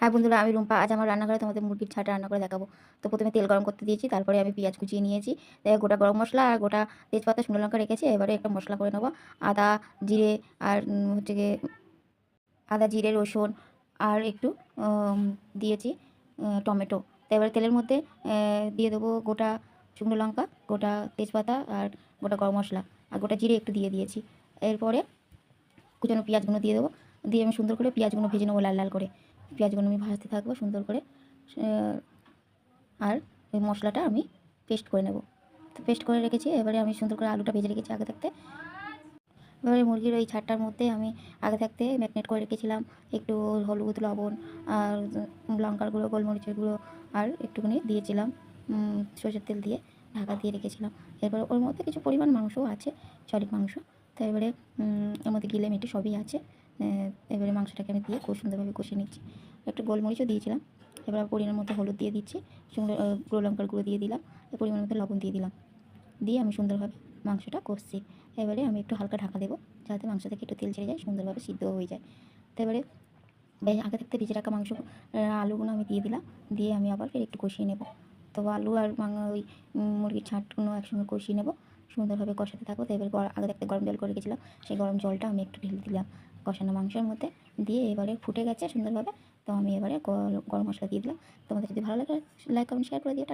হ্যাঁ বন্ধুরা, আমি রুম্পা। আজ আমার রান্নাঘরে তোমাদের মুরগির ছাটা রান্না করে দেখাবো। তো প্রথমে তেল গরম করতে দিয়েছি, তারপরে আমি পেঁয়াজ কুচিয়ে নিয়েছি। গোটা গরম মশলা আর গোটা তেজপাতা শুকনো লঙ্কা রেখেছি, এবারে একটা মশলা করে নেব। আদা, জিরে আর হচ্ছে গিয়ে আদা, জিরে, রসুন আর একটু দিয়েছি টমেটো। তো এবারে তেলের মধ্যে দিয়ে দেবো গোটা শুকনো লঙ্কা, গোটা তেজপাতা আর গোটা গরম মশলা আর গোটা জিরে একটু দিয়ে দিয়েছি। এরপরে কুচানো পেঁয়াজগুলো দিয়ে দেবো। দিয়ে আমি সুন্দর করে পেঁয়াজগুলো ভেজে নেব লাল লাল করে। পেঁয়াজগুলো আমি ভাজতে থাকব সুন্দর করে আর ওই মশলাটা আমি পেস্ট করে নেব। তো পেস্ট করে রেখেছি, এবারে আমি সুন্দর করে আলুটা ভেজে রেখেছি আগে থাকতে। এবারে মুরগির ওই ছাটটার মধ্যে আমি আগে থাকতে ম্যারিনেট করে রেখেছিলাম একটু হলুদ, লবণ আর লঙ্কার গুঁড়ো, গোলমরিচের গুঁড়ো আর একটুখানি দিয়েছিলাম সরষের তেল দিয়ে ঢাকা দিয়ে রেখেছিলাম। এরপরে ওর মধ্যে কিছু পরিমাণ মাংসও আছে, সলিড মাংস। তো এবারে মধ্যে গিলে মেটে সবই আছে। এবারে মাংসটাকে আমি দিয়ে খুব সুন্দরভাবে কষিয়ে নিচ্ছি। একটু গোলমরিচও দিয়েছিলাম। এবার পরিমাণের মতো হলুদ দিয়ে দিচ্ছি আহ, গুঁড়ো লঙ্কার গুঁড়ো দিয়ে দিলাম এর পরিমাণের মধ্যে লবণ দিয়ে দিলাম। দিয়ে আমি সুন্দরভাবে মাংসটা কষছি। এবারে আমি একটু হালকা ঢাকা দেবো যাতে মাংস থেকে একটু তেল ছেড়ে যায় সুন্দরভাবে সিদ্ধ হয়ে যায়। তো এবারে আগে থাকতে ভেজে রাখা মাংস আলুগুলো আমি দিয়ে দিলাম। দিয়ে আমি আবার ফের একটু কষিয়ে নেব। তো আলু আর ওই মুরগির ছাঁটগুলো একসঙ্গে কষিয়ে নেব। সুন্দরভাবে কষাতে থাকব তো এবার আগে থাকতে গরম জল করে গেছিলাম সেই গরম জলটা আমি একটু ঢেলে দিলাম কষানো মাংসের মধ্যে। দিয়ে এবারে ফুটে গেছে সুন্দরভাবে। তো আমি এবারে গরম মশলা দিয়ে দিলাম। তোমাদের যদি ভালো লাগে লাইক কমেন্ট শেয়ার করে দিয়ে